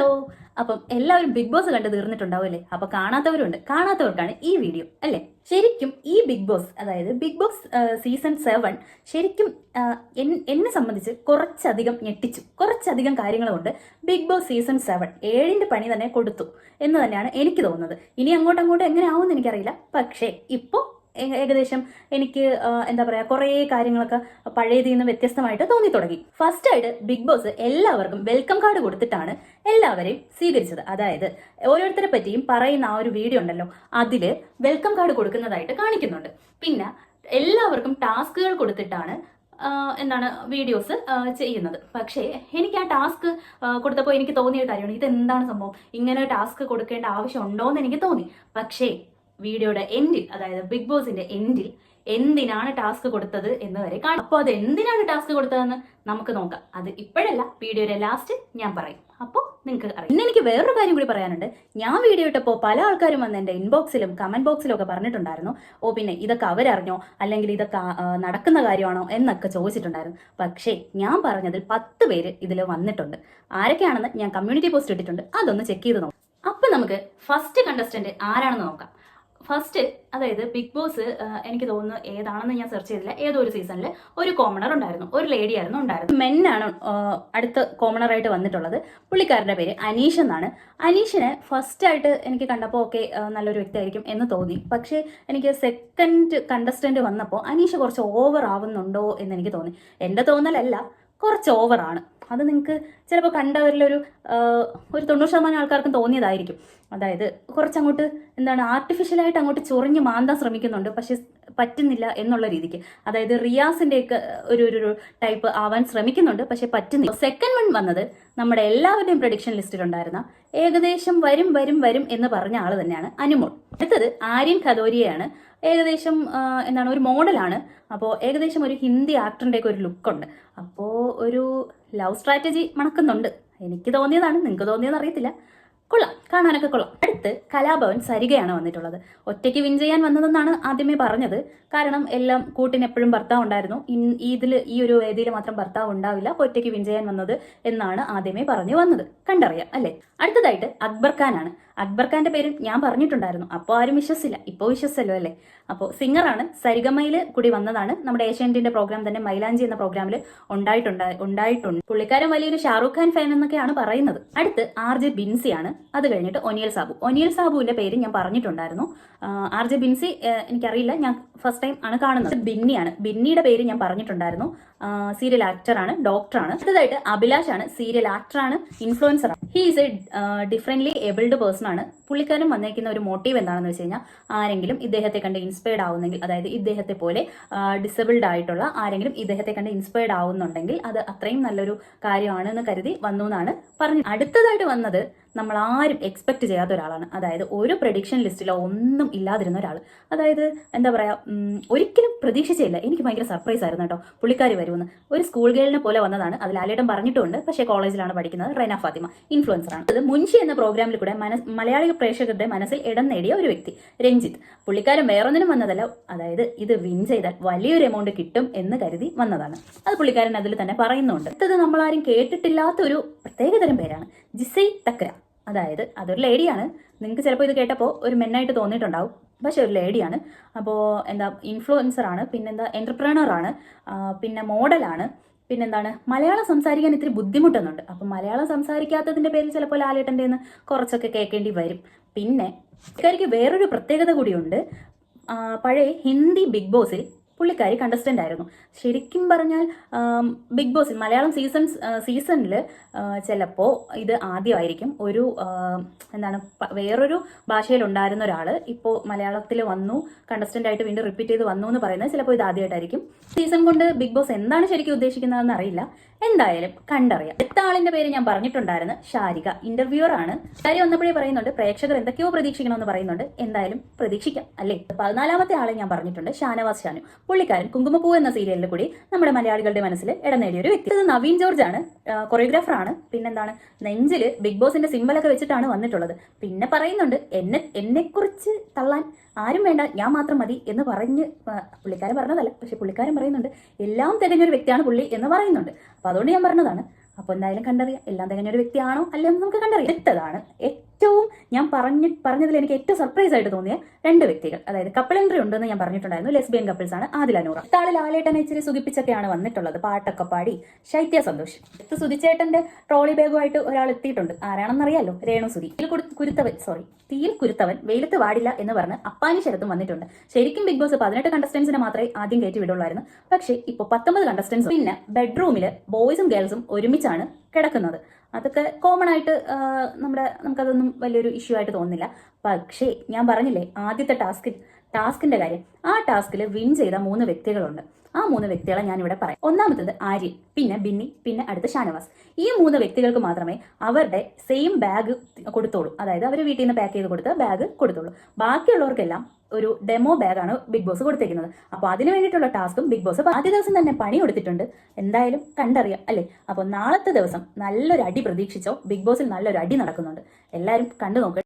Hello. അപ്പം എല്ലാവരും big boss കണ്ട് തീർന്നിട്ടുണ്ടാവുമല്ലേ? അപ്പൊ കാണാത്തവരുണ്ട്. കാണാത്തവർക്കാണ് ഈ വീഡിയോ അല്ലേ? ശരിക്കും ഈ ബിഗ് ബോസ് അതായത് ബിഗ് ബോസ് സീസൺ സെവൻ ശരിക്കും എന്നെ സംബന്ധിച്ച് കുറച്ചധികം ഞെട്ടിച്ചു. കുറച്ചധികം കാര്യങ്ങൾ കൊണ്ട് ബിഗ് ബോസ് സീസൺ സെവൻ. ഏഴിന്റെ പണി തന്നെ കൊടുത്തു എന്ന് തന്നെയാണ് എനിക്ക് തോന്നുന്നത്. ഇനി അങ്ങോട്ടങ്ങോട്ട് അങ്ങോട്ട് എങ്ങനെ ആവുമെന്ന് എനിക്കറിയില്ല. പക്ഷേ ഇപ്പോൾ ഏകദേശം എനിക്ക് എന്താ പറയാ കുറേ കാര്യങ്ങളൊക്കെ പഴയതിൽ നിന്ന് വ്യത്യസ്തമായിട്ട് തോന്നി തുടങ്ങി ഫസ്റ്റ് ആയിട്ട് ബിഗ് ബോസ് എല്ലാവർക്കും വെൽക്കം കാർഡ് കൊടുത്തിട്ടാണ് എല്ലാവരെയും സ്വീകരിച്ചത്. അതായത് ഓരോരുത്തരെ പറ്റിയും പറയുന്ന ആ ഒരു വീഡിയോ ഉണ്ടല്ലോ അതിൽ വെൽക്കം കാർഡ് കൊടുക്കുന്നതായിട്ട് കാണിക്കുന്നുണ്ട്. പിന്നെ എല്ലാവർക്കും ടാസ്കുകൾ കൊടുത്തിട്ടാണ് എന്താണ് വീഡിയോസ് ചെയ്യുന്നത്. പക്ഷേ എനിക്ക് ആ ടാസ്ക് കൊടുത്തപ്പോൾ എനിക്ക് തോന്നിയ കാര്യമാണ്. ഇതെന്താണ് സംഭവം? ഇങ്ങനെ ടാസ്ക് കൊടുക്കേണ്ട ആവശ്യമുണ്ടോ എന്ന് എനിക്ക് തോന്നി. പക്ഷേ വീഡിയോയുടെ എൻഡിൽ അതായത് ബിഗ് ബോസിന്റെ എൻഡിൽ എന്തിനാണ് ടാസ്ക് കൊടുത്തത് എന്ന് വരെ കാണാം. അപ്പോൾ അത് എന്തിനാണ് ടാസ്ക് കൊടുത്തതെന്ന് നമുക്ക് നോക്കാം. അത് ഇപ്പോഴല്ല വീഡിയോയുടെ ലാസ്റ്റ് ഞാൻ പറയും. അപ്പോൾ നിങ്ങൾക്ക് അറിയാം. പിന്നെ എനിക്ക് വേറൊരു കാര്യം കൂടി പറയാനുണ്ട്. ഞാൻ വീഡിയോ ഇട്ടപ്പോൾ പല ആൾക്കാരും വന്ന് എന്റെ ഇൻബോക്സിലും കമന്റ് ബോക്സിലും ഒക്കെ പറഞ്ഞിട്ടുണ്ടായിരുന്നു. ഓ പിന്നെ ഇതൊക്കെ അവരറിഞ്ഞോ? അല്ലെങ്കിൽ ഇതൊക്കെ നടക്കുന്ന കാര്യമാണോ എന്നൊക്കെ ചോദിച്ചിട്ടുണ്ടായിരുന്നു. പക്ഷേ ഞാൻ പറഞ്ഞതിൽ പത്ത് പേര് ഇതിൽ വന്നിട്ടുണ്ട്. ആരൊക്കെയാണെന്ന് ഞാൻ കമ്മ്യൂണിറ്റി പോസ്റ്റ് ഇട്ടിട്ടുണ്ട്. അതൊന്ന് ചെക്ക് ചെയ്ത് നോക്കാം. അപ്പൊ നമുക്ക് ഫസ്റ്റ് കണ്ടസ്റ്റന്റ് ആരാണെന്ന് നോക്കാം. ഫസ്റ്റ് അതായത് ബിഗ് ബോസ് എനിക്ക് തോന്നുന്നു ഏതാണെന്ന് ഞാൻ സെർച്ച് ചെയ്തില്ല. ഏതോ ഒരു സീസണിൽ ഒരു കോമണർ ഉണ്ടായിരുന്നു. ഒരു ലേഡി ആയിരുന്നു ഉണ്ടായിരുന്നു മെന്നാണ് അടുത്ത കോമണർ ആയിട്ട് വന്നിട്ടുള്ളത്. പുള്ളിക്കാരന്റെ പേര് അനീഷ് എന്നാണ്. അനീഷിനെ ഫസ്റ്റ് ആയിട്ട് എനിക്ക് കണ്ടപ്പോൾ ഓക്കെ നല്ലൊരു വ്യക്തിയായിരിക്കും എന്ന് തോന്നി. പക്ഷേ എനിക്ക് സെക്കൻഡ് കണ്ടസ്റ്റന്റ് വന്നപ്പോൾ അനീഷ് കുറച്ച് ഓവർ ആവുന്നുണ്ടോ എന്ന് എനിക്ക് തോന്നി. എന്റെ തോന്നലല്ല കുറച്ച് ഓവറാണ് അത് നിങ്ങൾക്ക് ചിലപ്പോൾ കണ്ടവരിലൊരു ഒരു തൊണ്ണൂറ് ശതമാനം ആൾക്കാർക്കും തോന്നിയതായിരിക്കും. അതായത് കുറച്ചങ്ങോട്ട് എന്താണ് ആർട്ടിഫിഷ്യലായിട്ട് അങ്ങോട്ട് ചൊറിഞ്ഞ് മാന്താൻ ശ്രമിക്കുന്നുണ്ട് പക്ഷെ പറ്റുന്നില്ല എന്നുള്ള രീതിക്ക്. അതായത് ഒരു ഒരു- ഒരു ടൈപ്പ് ആവാൻ ശ്രമിക്കുന്നുണ്ട് പക്ഷെ പറ്റുന്നില്ല. സെക്കൻഡ് വൺ വന്നത് നമ്മുടെ എല്ലാവരുടെയും പ്രഡിക്ഷൻ ലിസ്റ്റിലുണ്ടായിരുന്ന ഏകദേശം വരും വരും വരും എന്ന് പറഞ്ഞ ആൾ തന്നെയാണ് അനുമോൾ. അടുത്തത് ആര്യൻ ഖദോരിയാണ് ഏകദേശം എന്താണ് ഒരു മോഡലാണ്. അപ്പോൾ ഏകദേശം ഒരു ഹിന്ദി ആക്ടറിന്റെ ഒക്കെ ഒരു ലുക്കുണ്ട്. അപ്പോൾ ഒരു ലവ് സ്ട്രാറ്റജി മണക്കുന്നുണ്ട്. എനിക്ക് തോന്നിയതാണ്. നിങ്ങൾക്ക് തോന്നിയതെന്ന് അറിയത്തില്ല. കൊള്ളാം. കാണാനൊക്കെ കൊള്ളാം. അടുത്ത് കലാഭവൻ സരികയാണ് വന്നിട്ടുള്ളത്. ഒറ്റയ്ക്ക് വിൻ ചെയ്യാൻ വന്നതെന്നാണ് ആദ്യമേ പറഞ്ഞത്. കാരണം എല്ലാം കൂട്ടിന് എപ്പോഴും ഭർത്താവ് ഉണ്ടായിരുന്നു. ഇതിൽ ഈ ഒരു വേദിയിൽ മാത്രം ഭർത്താവ് ഉണ്ടാവില്ല. ഒറ്റയ്ക്ക് വിൻ ചെയ്യാൻ വന്നത് എന്നാണ് ആദ്യമേ പറഞ്ഞു വന്നത്. കണ്ടറിയാം അല്ലേ? അടുത്തതായിട്ട് അക്ബർ ഖാനാണ്. അക്ബർ ഖാന്റെ പേരും ഞാൻ പറഞ്ഞിട്ടുണ്ടായിരുന്നു. അപ്പോൾ ആരും വിശ്വസില്ല ഇപ്പോൾ വിശ്വസിച്ചല്ലോ അല്ലേ? അപ്പോൾ സിംഗറാണ് സരിഗമയിൽ കൂടി വന്നതാണ്. നമ്മുടെ ഏഷ്യാനെറ്റിന്റെ പ്രോഗ്രാം തന്നെ മൈലാഞ്ചി എന്ന പ്രോഗ്രാമിൽ ഉണ്ടായിട്ടുണ്ട് ഉണ്ടായിട്ടുണ്ട്. പുള്ളിക്കാരൻ വലിയൊരു ഷാറൂഖ് ഖാൻ ഫാൻ എന്നൊക്കെയാണ് പറയുന്നത്. അടുത്ത് ആർ ജെ ബിൻസിയാണ് അത് കഴിഞ്ഞിട്ട് ഒനിയൽ സാബു. ഒനിയൽ സാബുവിന്റെ പേര് ഞാൻ പറഞ്ഞിട്ടുണ്ടായിരുന്നു. ആർ ജെ ബിൻസി എനിക്കറിയില്ല. ഞാൻ ഫസ്റ്റ് ടൈം ആണ് കാണുന്നത്. ബിന്നിയാണ് ബിന്നിയുടെ പേര് ഞാൻ പറഞ്ഞിട്ടുണ്ടായിരുന്നു. സീരിയൽ ആക്ടറാണ് ഡോക്ടറാണ് അടുത്തതായിട്ട് ആണ്. സീരിയൽ ആക്ടറാണ് influencer he is a differently abled person ആണ്. പുള്ളിക്കാരൻ വന്നേക്കുന്ന ഒരു മോട്ടീവ് എന്താണെന്ന് വെച്ച് കഴിഞ്ഞാൽ ആരെങ്കിലും ഇദ്ദേഹത്തെ കണ്ട് ഇൻസ്പയർഡ് ആവുന്നെങ്കിൽ അതായത് ഇദ്ദേഹത്തെ പോലെ ഡിസബിൾഡ് ആയിട്ടുള്ള ആരെങ്കിലും ഇദ്ദേഹത്തെ കണ്ട് ഇൻസ്പയർഡ് ആവുന്നുണ്ടെങ്കിൽ അത് അത്രയും നല്ലൊരു കാര്യമാണെന്ന് കരുതി വന്നു എന്നാണ് പറഞ്ഞു അടുത്തതായിട്ട് വന്നത് നമ്മൾ ആരും എക്സ്പെക്ട് ചെയ്യാത്ത ഒരാളാണ്. അതായത് ഒരു പ്രഡിക്ഷൻ ലിസ്റ്റിലോ ഒന്നും ഇല്ലാതിരുന്ന ഒരാൾ. അതായത് എന്താ പറയാ ഒരിക്കലും പ്രതീക്ഷിച്ചില്ല എനിക്ക് ഭയങ്കര സർപ്രൈസ് ആയിരുന്നു കേട്ടോ. പുള്ളിക്കാരി വരുമെന്ന്. ഒരു സ്കൂൾ ഗേളിനെ പോലെ വന്നതാണ്. അതിൽ ആലേട്ടം പറഞ്ഞിട്ടുണ്ട്. പക്ഷേ കോളേജിലാണ് പഠിക്കുന്നത് റെന ഫാത്തിമ. ഇൻഫ്ലുവൻസർ ആണ്. അത് മുൻഷി എന്ന പ്രോഗ്രാമിൽ കൂടെ മനസ് മലയാളി പ്രേക്ഷകരുടെ മനസ്സിൽ ഇടം നേടിയ ഒരു വ്യക്തി രഞ്ജിത്ത്. പുള്ളിക്കാരൻ വേറൊന്നിനും വന്നതല്ല. അതായത് ഇത് വിൻ ചെയ്താൽ വലിയൊരു എമൗണ്ട് കിട്ടും എന്ന് കരുതി വന്നതാണ്. അത് പുള്ളിക്കാരൻ അതിൽ തന്നെ പറയുന്നുണ്ട്. അടുത്തത് നമ്മളാരും കേട്ടിട്ടില്ലാത്ത ഒരു പ്രത്യേകതരം പേരാണ്. ജിസൈ തക്ര അതായത് അതൊരു ലേഡിയാണ്. നിങ്ങൾക്ക് ചിലപ്പോൾ ഇത് കേട്ടപ്പോൾ ഒരു മെന്നായിട്ട് തോന്നിയിട്ടുണ്ടാവും. പക്ഷെ ഒരു ലേഡിയാണ്. അപ്പോൾ എന്താ ഇൻഫ്ലുവൻസർ ആണ് പിന്നെന്താ ആ, പിന്നെ മോഡലാണ് പിന്നെന്താണ് മലയാളം സംസാരിക്കാൻ ഇത്തിരി ബുദ്ധിമുട്ടുന്നുണ്ട്. അപ്പം മലയാളം സംസാരിക്കാത്തതിന്റെ പേരിൽ ചിലപ്പോൾ ലാലേട്ടന്റെ നിന്ന് കുറച്ചൊക്കെ കേൾക്കേണ്ടി വരും. പിന്നെ പുള്ളിക്കാരിക്ക് വേറൊരു പ്രത്യേകത കൂടിയുണ്ട്. പഴയ ഹിന്ദി ബിഗ് ബോസിൽ പുള്ളിക്കാരി കണ്ടസ്റ്റന്റ് ആയിരുന്നു. ശരിക്കും പറഞ്ഞാൽ ബിഗ് ബോസ് മലയാളം സീസൺ സീസണിൽ ചിലപ്പോൾ ഇത് ആദ്യമായിരിക്കും. ഒരു എന്താണ് വേറൊരു ഭാഷയിൽ ഉണ്ടായിരുന്ന ഒരാൾ ഇപ്പോൾ മലയാളത്തിൽ വന്നു കണ്ടസ്റ്റന്റ് ആയിട്ട് വീണ്ടും റിപ്പീറ്റ് ചെയ്ത് വന്നു എന്ന് പറയുന്നത് ചിലപ്പോൾ ഇത് ആദ്യമായിട്ടായിരിക്കും. സീസൺ കൊണ്ട് ബിഗ് ബോസ് എന്താണ് ശരിക്കും ഉദ്ദേശിക്കുന്നതെന്ന് അറിയില്ല. എന്തായാലും കണ്ടറിയാം. അടുത്ത ആളിന്റെ പേര് ഞാൻ പറഞ്ഞിട്ടുണ്ടായിരുന്നു ഷാരിക. ഇന്റർവ്യൂർ ആണ്. കാര്യം വന്നപ്പോഴേ പറയുന്നുണ്ട് പ്രേക്ഷകർ എന്തൊക്കെയോ പ്രതീക്ഷിക്കണമെന്ന് പറയുന്നുണ്ട്. എന്തായാലും പ്രതീക്ഷിക്കാം അല്ലേ? പതിനാലാമത്തെ ആളെ ഞാൻ പറഞ്ഞിട്ടുണ്ട് ഷാനവാസ് ഷാനു. പുള്ളിക്കാരൻ കുങ്കുമപ്പൂ എന്ന സീരിയലിൽ കൂടി നമ്മുടെ മലയാളികളുടെ മനസ്സിൽ ഇടം നേടിയ ഒരു വ്യക്തി. നവീൻ ജോർജ് ആണ് കൊറിയോഗ്രാഫർ ആണ്. പിന്നെന്താണ് നെഞ്ചിൽ ബിഗ് ബോസിന്റെ സിമ്പലൊക്കെ വെച്ചിട്ടാണ് വന്നിട്ടുള്ളത്. പിന്നെ പറയുന്നുണ്ട് എന്നെ എന്നെക്കുറിച്ച് തള്ളാൻ ആരും വേണ്ട ഞാൻ മാത്രം മതി എന്ന് പറഞ്ഞ് പുള്ളിക്കാരൻ പറഞ്ഞതല്ല. പക്ഷെ പുള്ളിക്കാരൻ പറയുന്നുണ്ട് എല്ലാം തികഞ്ഞൊരു വ്യക്തിയാണ് പുള്ളി എന്ന് പറയുന്നുണ്ട്. അപ്പൊ അതുകൊണ്ട് ഞാൻ പറഞ്ഞതാണ് അപ്പോൾ എന്തായാലും കണ്ടറിയാം എല്ലാം തികഞ്ഞൊരു വ്യക്തിയാണോ അല്ലയോ എന്ന് നമുക്ക് കണ്ടറിയാം. അടുത്തതാണ് ഏറ്റവും ഞാൻ പറഞ്ഞ പറഞ്ഞതിൽ എനിക്ക് ഏറ്റവും സർപ്രൈസ് ആയിട്ട് തോന്നിയ രണ്ട് വ്യക്തികൾ. അതായത് കപ്പിൾ എൻട്രി ഉണ്ടെന്ന് ഞാൻ പറഞ്ഞിട്ടുണ്ടായിരുന്നു. ലെസ്ബിയൻ കപ്പിൾസ് ആണ് ആദില നൂറ താളിൽ ആലേട്ടൻ ഇച്ചിരി സുഖിപ്പിച്ചൊക്കെയാണ് വന്നിട്ടുള്ളത്. പാട്ടൊക്കെ പാടി ശൈത്യ സന്തോഷ്. ഇത് സുധിച്ചേട്ടന്റെ ട്രോളി ബാഗുമായിട്ട് ഒരാൾ എത്തിയിട്ടുണ്ട്. ആരാണെന്നറിയാലോ രേണു സുധി. കുരു- കുരുത്തവൻ സോറി തീയിൽ കുരുത്തവൻ വെയിലത്ത് വാടില്ല എന്ന് പറഞ്ഞ് അപ്പാനി ശരത്തും വന്നിട്ടുണ്ട്. ശരിക്കും ബിഗ് ബോസ് പതിനെട്ട് കണ്ടസ്റ്റൻസിനെ മാത്രമേ ആദ്യം കയറ്റി വിടുള്ളായിരുന്നു. പക്ഷേ ഇപ്പോൾ പത്തൊമ്പത് കണ്ടസ്റ്റൻസ് പിന്നെ ബെഡ്റൂമിൽ ബോയ്സും ഗേൾസും ഒരുമിച്ചാണ് കിടക്കുന്നത്. അതൊക്കെ കോമൺ ആയിട്ട് നമ്മുടെ നമുക്കതൊന്നും വലിയൊരു ഇഷ്യൂ ആയിട്ട് തോന്നുന്നില്ല. പക്ഷേ ഞാൻ പറഞ്ഞില്ലേ ആദ്യത്തെ ടാസ്ക് ടാസ്കിന്റെ കാര്യം. ആ ടാസ്കിൽ വിൻ ചെയ്ത മൂന്ന് വ്യക്തികളുണ്ട്. ആ മൂന്ന് വ്യക്തികളെ ഞാൻ ഇവിടെ പറയാം. ഒന്നാമത്തത് ആര്യൻ പിന്നെ ബിന്നി പിന്നെ അടുത്ത ഷാനവാസ്. ഈ മൂന്ന് വ്യക്തികൾക്ക് മാത്രമേ അവരുടെ സെയിം ബാഗ് കൊടുത്തോളൂ. അതായത് അവർ വീട്ടിൽ നിന്ന് പാക്ക് ചെയ്ത് കൊടുത്ത ബാഗ് കൊടുത്തോളൂ. ബാക്കിയുള്ളവർക്കെല്ലാം ഒരു ഡെമോ ബാഗാണ് ബിഗ് ബോസ് കൊടുത്തേക്കുന്നത്. അപ്പോൾ അതിന് വേണ്ടിയിട്ടുള്ള ടാസ്കും ബിഗ് ബോസ് ആദ്യ ദിവസം തന്നെ പണി കൊടുത്തിട്ടുണ്ട്. എന്തായാലും കണ്ടറിയാം അല്ലേ? അപ്പോൾ നാളത്തെ ദിവസം നല്ലൊരു അടി പ്രതീക്ഷിച്ചോ? ബിഗ് ബോസിൽ നല്ലൊരു അടി നടക്കുന്നുണ്ട്. എല്ലാവരും കണ്ടു നോക്കുക